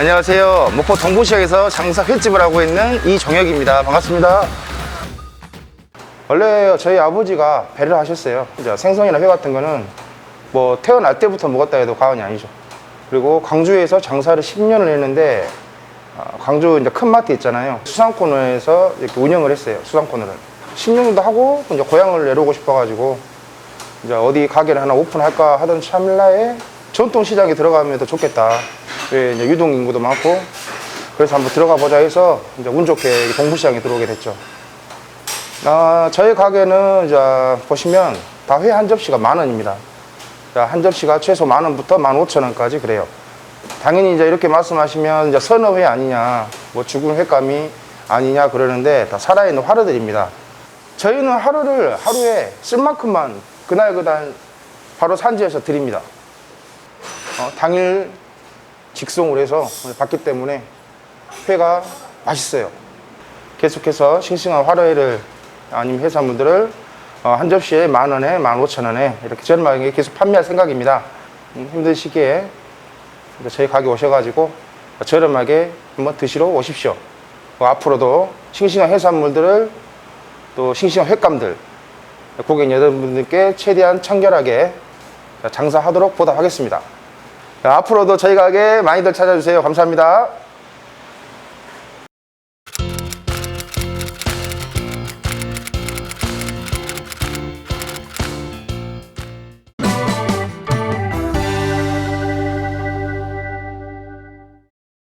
안녕하세요. 목포 동부시장에서 장사 횟집을 하고 있는 이정혁입니다. 반갑습니다. 원래 저희 아버지가 배를 하셨어요. 생선이나 회 같은 거는 뭐 태어날 때부터 먹었다 해도 과언이 아니죠. 그리고 광주에서 장사를 10년을 했는데 아, 광주 이제 큰 마트 있잖아요. 수산코너에서 이렇게 운영을 했어요. 수산코너를 10년 정도 하고 이제 고향을 내려오고 싶어가지고 이제 어디 가게를 하나 오픈할까 하던 찰나에 전통시장에 들어가면 더 좋겠다. 왜 이제 유동 인구도 많고 그래서 한번 들어가 보자 해서 이제 운 좋게 동부시장에 들어오게 됐죠. 아, 저희 가게는 이제 보시면 다 회 한 접시가 만 원입니다. 자, 한 접시가 최소 만 원부터 만 오천 원까지 그래요. 당연히 이제 이렇게 말씀하시면 이제 선어회 아니냐, 뭐 죽은 횟감이 아니냐 그러는데 다 살아있는 화로들입니다. 저희는 하루를 하루에 쓸 만큼만 그날 그날 바로 산지에서 드립니다. 어, 당일 직송을 해서 받기 때문에 회가 맛있어요. 계속해서 싱싱한 화로회를 아니면 해산물들을 어, 한 접시에 만 원에 만 오천 원에 이렇게 저렴하게 계속 판매할 생각입니다. 음, 힘든 시기에 저희 가게 오셔가지고 저렴하게 한번 드시러 오십시오. 어, 앞으로도 싱싱한 해산물들을 또 싱싱한 횟감들 고객 여러분들께 최대한 청결하게 장사하도록 보답하겠습니다. 자, 앞으로도 저희 가게 많이들 찾아주세요. 감사합니다.